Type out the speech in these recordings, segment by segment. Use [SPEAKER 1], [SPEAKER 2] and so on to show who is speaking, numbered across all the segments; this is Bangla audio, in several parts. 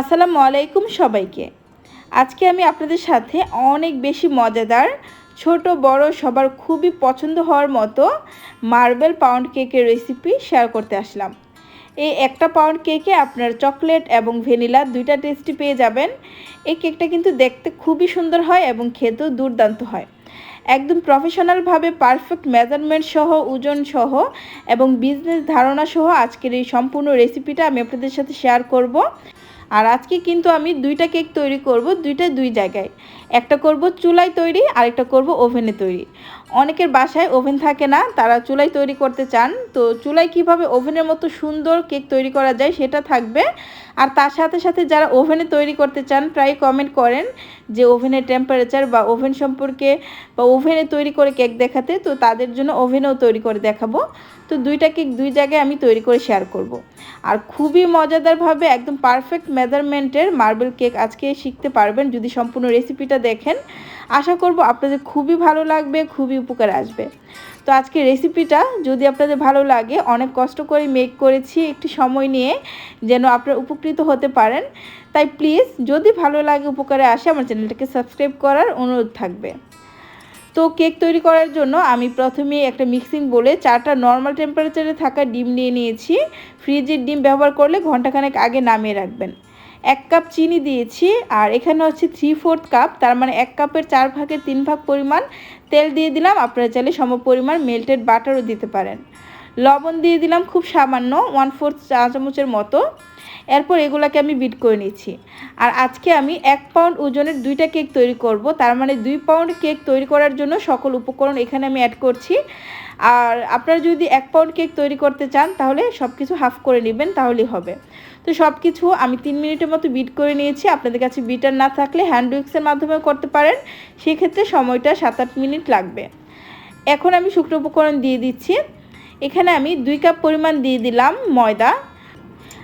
[SPEAKER 1] আসসালামু আলাইকুম সবাইকে। আজকে আমি আপনাদের সাথে অনেক বেশি মজাদার, ছোট, বড়, সবার খুবই পছন্দ হওয়ার মতো মার্বেল পাউন্ড কেকের রেসিপি শেয়ার করতে আসলাম। এই একটা পাউন্ড কেকে আপনার চকলেট এবং ভ্যানিলা দুইটা টেস্টি পেয়ে যাবেন। এই কেকটা কিন্তু দেখতে খুবই সুন্দর হয় এবং খেতেও দুর্দান্ত হয়। একদম প্রফেশনালভাবে পারফেক্ট মেজারমেন্ট সহ, ওজন সহ এবং বিজনেস ধারণা সহ আজকের এই সম্পূর্ণ রেসিপিটা আমি আপনাদের সাথে শেয়ার করব। আর আজকে কিন্তু আমি দুইটা কেক তৈরি করব দুইটা দুই জায়গায়। একটা করব চুলায় তৈরি, আরেকটা করব ওভেনে তৈরি। অনেকের বাসায় ওভেন থাকে না, তারা চুলায় তৈরি করতে চান। তো চুলায় কীভাবে ওভেনের মতো সুন্দর কেক তৈরি করা যায় সেটা থাকবে। আর তার সাথে সাথে যারা ওভেনে তৈরি করতে চান, প্রায় কমেন্ট করেন যে ওভেনের টেম্পারেচার বা ওভেন সম্পর্কে বা ওভেনে তৈরি করে কেক দেখাতে, তো তাদের জন্য ওভেনেও তৈরি করে দেখাবো। তো দুইটা কেক দুই জায়গায় আমি তৈরি করে শেয়ার করব। আর খুবই মজাদারভাবে, একদম পারফেক্ট মেজারমেন্টের মার্বেল কেক আজকে শিখতে পারবেন। যদি সম্পূর্ণ রেসিপিটা দেখেন। আশা করব আপনাদের খুবই ভালো লাগবে, খুবই উপকার আসবে। তো আজকে রেসিপিটা যদি আপনাদের ভালো লাগে, অনেক কষ্ট করে মেক করেছি একটু সময় নিয়ে যেন আপনারা উপকৃত হতে পারেন। তাই প্লিজ যদি ভালো লাগে, উপকারে আসে, আমার চ্যানেলটাকে সাবস্ক্রাইব করার অনুরোধ থাকবে। তো কেক তৈরি করার জন্য আমি প্রথমে একটা মিক্সিং বলে চারটা নর্মাল টেম্পারেচারে থাকা ডিম নিয়ে নিয়েছি। ফ্রিজের ডিম ব্যবহার করলে ঘন্টাখানেক আগে নামিয়ে রাখবেন। এক কাপ চিনি দিয়েছি, আর এখানে হচ্ছে থ্রি ফোর্থ কাপ তার মানে এক কাপের চার ভাগের তিন ভাগ পরিমাণ তেল দিয়ে দিলাম, আপনারা চাইলে সম পরিমাণ মেল্টেড বাটারও দিতে পারেন। লবণ দিয়ে দিলাম খুব সামান্য ওয়ান ফোর্থ চা চামচের মতো। এরপর এগুলাকে আমি বিট করে নিচ্ছি। আর আজকে আমি এক পাউন্ড ওজনের দুইটা কেক তৈরি করব। তার মানে দুই পাউন্ড কেক তৈরি করার জন্য সকল উপকরণ এখানে আমি অ্যাড করছি। আর আপনারা যদি এক পাউন্ড কেক তৈরি করতে চান, তাহলে সব কিছু হাফ করে নেবেন, তাহলেই হবে। তো সব কিছু আমি তিন মিনিটের মতো বিট করে নিয়েছি। আপনাদের কাছে বিটার না থাকলে হ্যান্ড উইক্সের মাধ্যমেও করতে পারেন। সেক্ষেত্রে সময়টা সাত আট মিনিট লাগবে। এখন আমি শুকনো উপকরণ দিয়ে দিচ্ছি। এখানে আমি দুই কাপ পরিমাণ দিয়ে দিলাম ময়দা।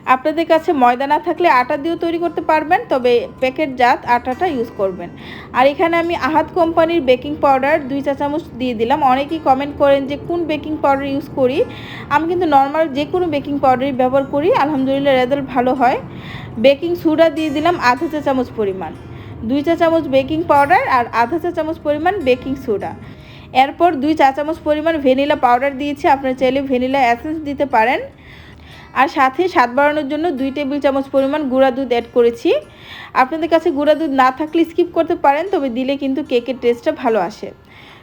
[SPEAKER 1] আপনাদের কাছে ময়দা না থাকলে আটা দিয়েও তৈরি করতে পারবেন, তবে প্যাকেট জাত আটাটা ইউজ করবেন। আর এখানে আমি আহাত কোম্পানির বেকিং পাউডার দুই চা চামচ দিয়ে দিলাম। অনেকেই কমেন্ট করেন যে, কোন বেকিং পাউডার ইউজ করি? আমি কিন্তু নর্মাল যে কোনো বেকিং পাউডারই ব্যবহার করি, আলহামদুলিল্লাহ রেজাল্ট ভালো হয়। বেকিং সোডা দিয়ে দিলাম আধা চা চামচ পরিমাণ। দুই চা চামচ বেকিং পাউডার আর আধা চা চামচ পরিমাণ বেকিং সোডা। এরপর দুই চা চামচ পরিমাণ ভ্যানিলা পাউডার দিয়েছি। আপনারা চাইলে ভ্যানিলা অ্যাসেন্স দিতে পারেন। আর সাথে স্বাদ বাড়ানোর জন্য দুই টেবিল চামচ পরিমাণ গুঁড়া দুধ অ্যাড করেছি। আপনাদের কাছে গুঁড়া দুধ না থাকলে স্কিপ করতে পারেন, তবে দিলে কিন্তু কেকের টেস্টটা ভালো আসে।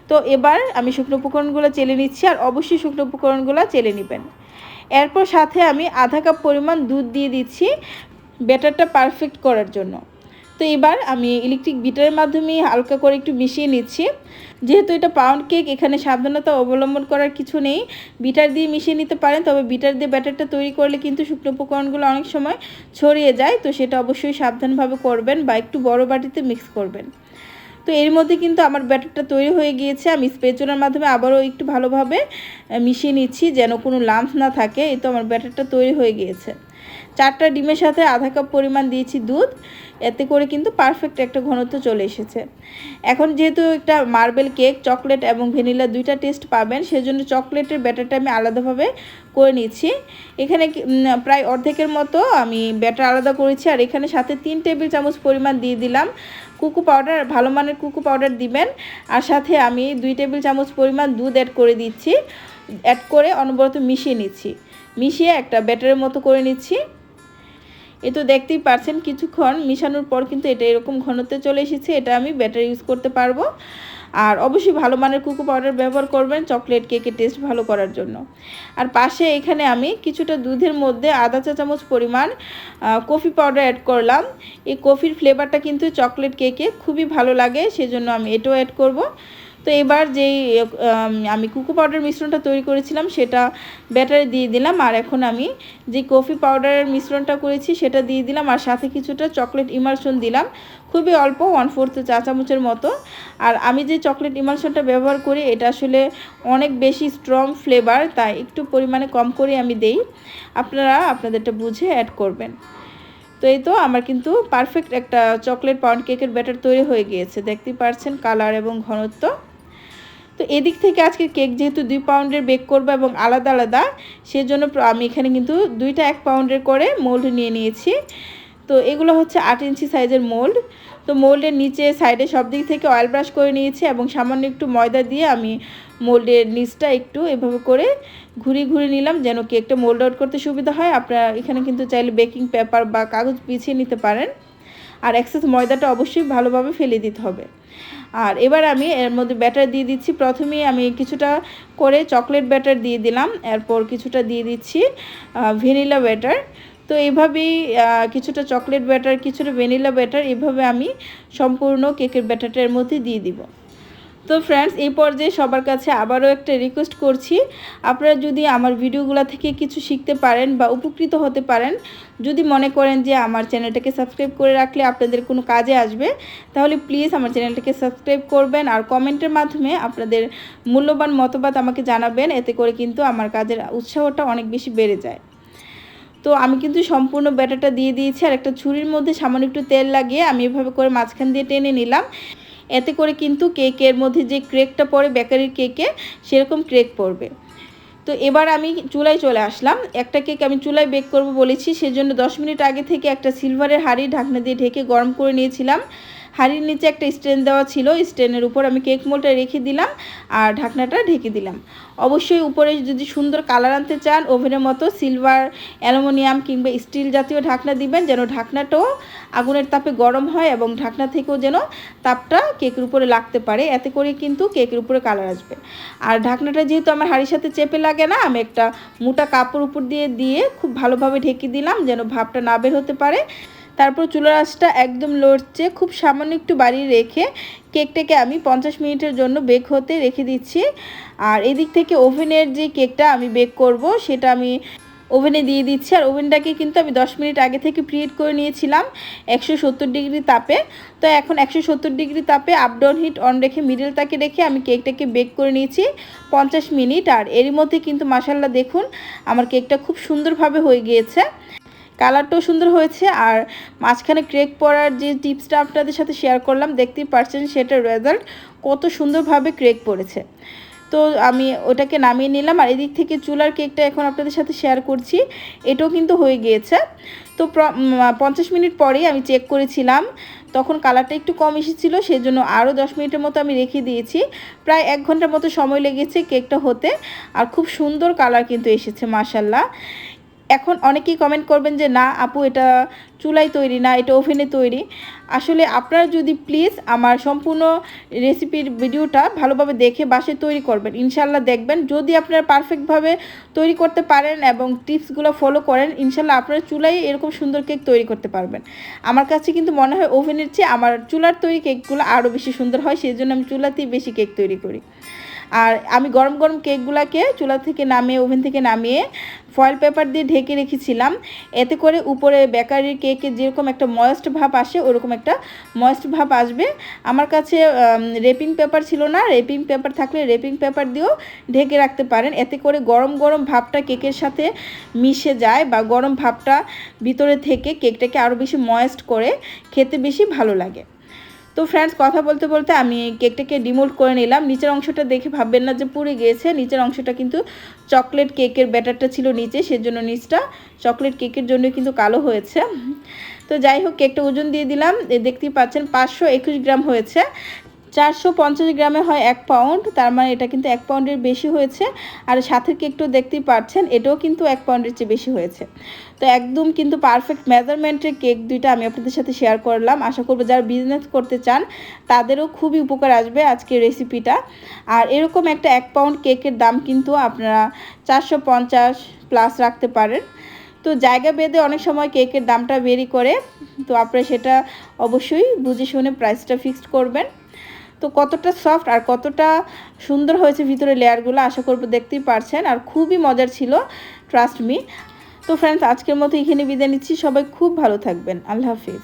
[SPEAKER 1] তো এবার আমি শুকনো উপকরণগুলো চেলে নিচ্ছি আর অবশ্যই শুকনো উপকরণগুলো চেলে নেবেন। এরপর সাথে আমি আধা কাপ পরিমাণ দুধ দিয়ে দিচ্ছি ব্যাটারটা পারফেক্ট করার জন্য। তো এবার আমি ইলেকট্রিক বিটারের মাধ্যমে হালকা করে একটু মিশিয়ে নিচ্ছি। যেহেতু এটা পাউন্ড কেক এখানে সাবধানতা অবলম্বন করার কিছু নেই। বিটার দিয়ে মিশিয়ে নিতে পারেন, তবে বিটার দিয়ে ব্যাটারটা তৈরি করলে কিন্তু শুকনো উপকরণগুলো অনেক সময় ছড়িয়ে যায়। তো সেটা অবশ্যই সাবধানভাবে করবেন বা একটু বড় বাটিতে মিক্স করবেন। তো এর মধ্যে কিন্তু আমার ব্যাটারটা তৈরি হয়ে গিয়েছে। আমি স্পেচুলার মাধ্যমে আবারও একটু ভালোভাবে মিশিয়ে নিচ্ছি যেন কোনো লাম্প না থাকে। এই তো আমার ব্যাটারটা তৈরি হয়ে গিয়েছে। চারটা ডিমের সাথে আধা কাপ পরিমাণ দিয়েছি দুধ। এতে করে কিন্তু পারফেক্ট একটা ঘনত্ব চলে এসেছে। এখন যেহেতু একটা মার্বেল কেক চকলেট এবং ভ্যানিলা দুইটা টেস্ট পাবেন, সেজন্য চকলেটের ব্যাটারটা আমি আলাদাভাবে করে নিচ্ছি। এখানে প্রায় অর্ধেকের মতো আমি ব্যাটার আলাদা করেছি। আর এখানে সাথে তিন টেবিল চামচ পরিমাণ দিয়ে দিলাম কুকু পাউডার ভালো মানের কুকু পাউডার দিবেন। আর সাথে আমি দুই টেবিল চামচ পরিমাণ দুধ অ্যাড করে দিচ্ছি। অ্যাড করে অনবরত মিশিয়ে নিচ্ছি। মিশিয়ে একটা ব্যাটারের মতো করে নিচ্ছি। এ তো দেখতেই পারছেন, কিছুক্ষণ মিশানোর পর কিন্তু এটা এরকম ঘনত্বে চলে এসেছে, এটা আমি ব্যাটার ইউজ করতে পারব। আর অবশ্যই ভালো মানের কুকু পাউডার ব্যবহার করবেন চকলেট কেকের টেস্ট ভালো করার জন্য। আর পাশে এখানে আমি কিছুটা দুধের মধ্যে আধা চা চামচ পরিমাণ কফি পাউডার অ্যাড করলাম। এই কফির ফ্লেভারটা কিন্তু চকলেট কেকে খুবই ভালো লাগে, সেজন্য আমি এটাও অ্যাড করব। তো এবার যেই, আমি কুকু পাউডার মিশ্রণটা তৈরি করেছিলাম, সেটা ব্যাটারে দিয়ে দিলাম, আর এখন আমি যে কফি পাউডারের মিশ্রণটা করেছি, সেটা দিয়ে দিলাম, আর সাথে কিছুটা চকলেট ইমালশন দিলাম, খুবই অল্প ওয়ান ফোর্থ চা চামচের মতো। আর আমি যে চকলেট ইমালশনটা ব্যবহার করি, এটা আসলে অনেক বেশি স্ট্রং ফ্লেভার তাই একটু পরিমাণে কম করে আমি দেই। আপনারা আপনাদেরটা বুঝে অ্যাড করবেন। তো এই তো, আমার কিন্তু পারফেক্ট একটা চকলেট পাউন্ড কেকের ব্যাটার তৈরি হয়ে গিয়েছে, দেখতেই পারছেন কালার এবং ঘনত্ব। তো এদিক থেকে আজকে কেক যেহেতু দুই পাউন্ডের বেক করব এবং আলাদা আলাদা, সেজন্য আমি এখানে কিন্তু দুইটা এক পাউন্ডের করে মোল্ড নিয়ে নিয়েছি। তো এগুলো হচ্ছে আট ইঞ্চি সাইজের মোল্ড তো মোল্ডের নিচে সাইডে সব দিক থেকে অয়েল ব্রাশ করে নিয়েছি এবং সামান্য একটু ময়দা দিয়ে আমি মোল্ডের নিচটা একটু এভাবে করে ঘুরিয়ে ঘুরিয়ে নিলাম যেন কেকটা মোল্ড আউট করতে সুবিধা হয়। আপনারা এখানে কিন্তু চাইলে বেকিং পেপার বা কাগজ পিছিয়ে নিতে পারেন। আর এক্সেস ময়দাটা অবশ্যই ভালোভাবে ফেলে দিতে হবে। আর এবার আমি এর মধ্যে ব্যাটার দিয়ে দিচ্ছি। প্রথমেই আমি কিছুটা করে চকলেট ব্যাটার দিয়ে দিলাম। এরপর কিছুটা দিয়ে দিচ্ছি ভ্যানিলা ব্যাটার তো এইভাবেই কিছুটা চকলেট ব্যাটার কিছুটা ভ্যানিলা ব্যাটার এভাবে আমি সম্পূর্ণ কেকের ব্যাটারটা এর মধ্যে দিয়ে দিব। তো ফ্রেন্ডস এই পর্যায়ে সবার কাছে আবারও একটা রিকোয়েস্ট করছি। আপনারা যদি আমার ভিডিওগুলো থেকে কিছু শিখতে পারেন বা উপকৃত হতে পারেন, যদি মনে করেন যে আমার চ্যানেলটাকে সাবস্ক্রাইব করে রাখলে আপনাদের কোনো কাজে আসবে, তাহলে প্লিজ আমার চ্যানেলটাকে সাবস্ক্রাইব করবেন আর কমেন্টের মাধ্যমে আপনাদের মূল্যবান মতবাদ আমাকে জানাবেন, এতে করে কিন্তু আমার কাজের উৎসাহটা অনেক বেশি বেড়ে যায়। তো আমি কিন্তু সম্পূর্ণ ব্যাটারটা দিয়ে দিয়েছি আর একটা ছুরির মধ্যে সামান্য একটু তেল লাগিয়ে আমি এভাবে করে মাঝখান দিয়ে টেনে নিলাম। এতে করে কিন্তু কেকের মধ্যে যে ক্রেকটা পড়ে, বেকারির কেকে, সেরকম ক্রেক পড়বে। তো এবার আমি চুলায় চলে আসলাম। একটা কেক আমি চুলায় বেক করব বলেছি, সেজন্য দশ মিনিট আগে থেকে একটা সিলভারের হাঁড়ি ঢাকনা দিয়ে ঢেকে গরম করে নিয়েছিলাম। হাঁড়ির নিচে একটা স্ট্যান্ড দেওয়া ছিল স্ট্যান্ডের উপর আমি কেক মোলটা রেখে দিলাম আর ঢাকনাটা ঢেকে দিলাম। অবশ্যই উপরে যদি সুন্দর কালার আনতে চান ওভেনের মতো সিলভার অ্যালুমিনিয়াম কিংবা স্টিল জাতীয় ঢাকনা দিবেন, যেন ঢাকনাটাও আগুনের তাপে গরম হয় এবং ঢাকনা থেকেও যেন তাপটা কেকের উপরে লাগতে পারে। এতে করে কিন্তু কেকের উপরে কালার আসবে। আর ঢাকনাটা যেহেতু আমার হাড়ির সাথে চেপে লাগে না, আমি একটা মোটা কাপড় উপর দিয়ে দিয়ে খুব ভালোভাবে ঢেকে দিলাম, যেন ভাবটা না বের হতে পারে। তারপর চুলার আঁচটা একদম লড়ছে। খুব সামান্য একটু বাড়িয়ে রেখে কেকটাকে আমি পঞ্চাশ মিনিটের জন্য বেক হতে রেখে দিচ্ছি। আর এদিক থেকে ওভেনের যে কেকটা আমি বেক করব, সেটা আমি ওভেনে দিয়ে দিচ্ছি। আর ওভেনটাকে কিন্তু আমি দশ মিনিট আগে থেকে প্রিহিট করে নিয়েছিলাম একশো সত্তর ডিগ্রি তাপে। তো এখন একশো সত্তর ডিগ্রি তাপে আপ ডাউন হিট অন রেখে মিডল তাকে রেখে আমি কেকটাকে বেক করে নিয়েছি পঞ্চাশ মিনিট। আর এরই মধ্যে কিন্তু মাসাল্লাহ দেখুন, আমার কেকটা খুব সুন্দরভাবে হয়ে গিয়েছে। কালারটাও সুন্দর হয়েছে আর মাঝখানে ক্রেক পরার যে টিপসটা আপনাদের সাথে শেয়ার করলাম, দেখতেই পারছেন সেটার রেজাল্ট কত সুন্দরভাবে ক্রেক পড়েছে। তো আমি ওটাকে নামিয়ে নিলাম আর এদিক থেকে চুলার কেকটা এখন আপনাদের সাথে শেয়ার করছি, এটাও কিন্তু হয়ে গিয়েছে। তো পঞ্চাশ মিনিট পরেই আমি চেক করেছিলাম, তখন কালারটা একটু কম এসেছিল সেই জন্য আরও দশ মিনিটের মতো আমি রেখে দিয়েছি। প্রায় এক ঘণ্টার মতো সময় লেগেছে কেকটা হতে, আর খুব সুন্দর কালার কিন্তু এসেছে মাসাল্লাহ এখন অনেকেই কমেন্ট করবেন যে, না আপু, এটা চুলাই তৈরি না, এটা ওভেনে তৈরি। আসলে আপনারা যদি প্লিজ আমার সম্পূর্ণ রেসিপির ভিডিওটা ভালোভাবে দেখে বাসে তৈরি করবেন। ইনশাল্লাহ দেখবেন, যদি আপনারা পারফেক্টভাবে তৈরি করতে পারেন এবং টিপসগুলো ফলো করেন, ইনশাল্লাহ আপনারা চুলাই এরকম সুন্দর কেক তৈরি করতে পারবেন। আমার কাছে কিন্তু মনে হয় ওভেনের চেয়ে আমার চুলার তৈরি কেকগুলো আরও বেশি সুন্দর হয় সেই জন্য আমি চুলাতেই বেশি কেক তৈরি করি। আর আমি গরম গরম কেকগুলোকে চুলা থেকে নামিয়ে, ওভেন থেকে নামিয়ে ফয়েল পেপার দিয়ে ঢেকে রেখেছিলাম। এতে করে উপরে বেকারির কেকে যেরকম একটা ময়েস্ট ভাব আসে, ওরকম একটা ময়েস্ট ভাব আসবে। আমার কাছে রেপিং পেপার ছিল না। রেপিং পেপার থাকলে রেপিং পেপার দিয়েও ঢেকে রাখতে পারেন। এতে করে গরম গরম ভাবটা কেকের সাথে মিশে যায় বা গরম ভাবটা ভিতরে থেকে কেকটাকে আরও বেশি ময়েস্ট করে খেতে বেশি ভালো লাগে। তো ফ্রেন্ডস কথা বলতে বলতে আমি কেকটাকে ডিমোল্ড করে নিলাম। নিচের অংশটা দেখে ভাববেন না যে পুড়ে গিয়েছে। নিচের অংশটা কিন্তু চকলেট কেকের ব্যাটারটা ছিল নিচে, সেজন্য নিচটা চকলেট কেকের জন্য কিন্তু কালো হয়েছে। তো যাই হোক কেকটা ওজন দিয়ে দিলাম। দেখতেই পাচ্ছেন পাঁচশো একুশ গ্রাম হয়েছে। চারশো পঞ্চাশ গ্রামে হয় এক পাউন্ড, তার মানে এটা কিন্তু এক পাউন্ডের বেশি হয়েছে। আর সাথের কেকটাও দেখতেই পাচ্ছেন এটাও কিন্তু এক পাউন্ডের চেয়ে বেশি হয়েছে। তো একদম কিন্তু পারফেক্ট মেজারমেন্টের কেক দুইটা আমি আপনাদের সাথে শেয়ার করলাম। আশা করব যারা বিজনেস করতে চান, তাদেরও খুবই উপকার আসবে আজকে রেসিপিটা আর এরকম একটা এক পাউন্ড কেকের দাম কিন্তু আপনারা চারশো পঞ্চাশ প্লাস রাখতে পারেন। তো জায়গা বেঁধে অনেক সময় কেকের দামটা বেরি করে, তো আপনারা সেটা অবশ্যই বুঝে শুনে প্রাইসটা ফিক্সড করবেন। তো কতটা সফট আর কতটা সুন্দর হয়েছে ভিতরে লেয়ারগুলো আশা করব দেখতেই পারছেন আর খুবই মজার ছিল ট্রাস্ট মি তো ফ্রেন্ডস আজকের মতো এখানে বিদায় নিচ্ছি। সবাই খুব ভালো থাকবেন। আল্লাহ হাফিজ।